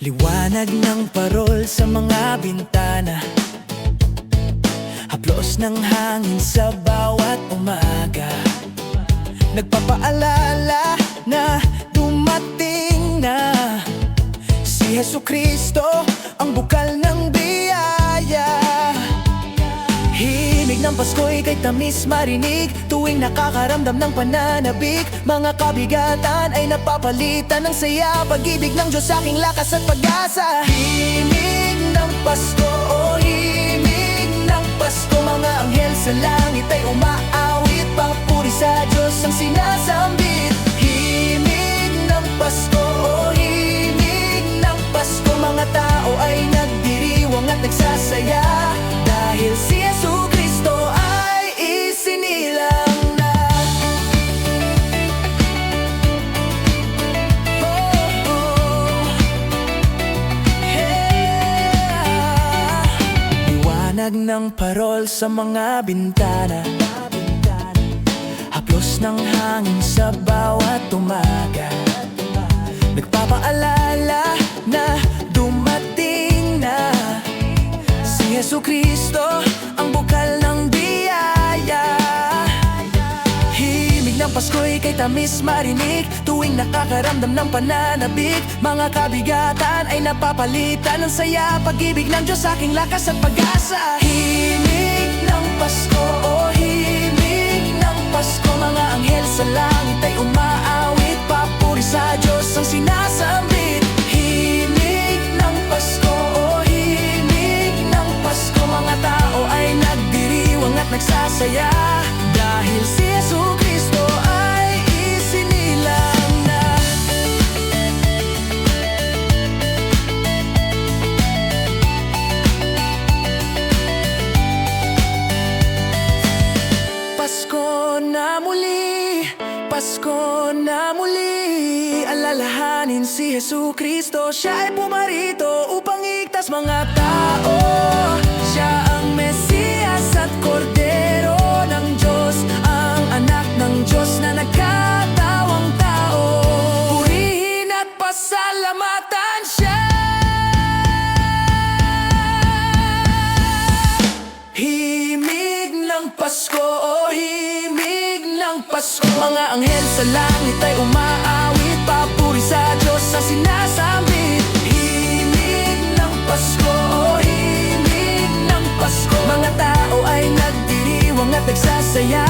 Liwanag ng parol sa mga bintana. Haplos ng hangin sa bawat umaga. Nagpapaalala na dumating na Si Heso Kristo Himig ng Pasko'y kay tamis marinig Tuwing nakakaramdam ng pananabik. Mga kabigatan ay napapalitan ng saya Pag-ibig ng Diyos aking lakas at pag-asa. Himig ng Pasko, o himig ng Pasko Mga anghel sa langit ay umaawit Papuri sa Diyos ang sinasambit. Himig ng Pasko, o himig ng Pasko Mga tao ay nagdiriwang at nagsasaya Liwanag ng parol sa mga bintana. Haplos ng hangin sa bawat umaga. Nagpapaalala ng Pasko'y kay tamis marinig Tuwing nakakaramdam ng pananabik. Mga kabigatan ay napapalitan ng saya Pag-ibig ng Diyos aking lakas at pag-asa. Himig ng Pasko, o himig ng Pasko Mga anghel sa langit ay umaawit Papuri sa Diyos ang sinasambit. Himig ng Pasko, o himig ng Pasko Mga tao ay nagdiriwang at nagsasaya. Dahil si Yesu Pasko na muli Alalahanin si Jesu Kristo Siya ay pumarito upang igtas mga tao. Siya ang sa langit ay umaawit Papuri sa Diyos ang sinasambit Himig ng Pasko, o himig ng Pasko. Mga tao ay nagdiriwang at nagsasaya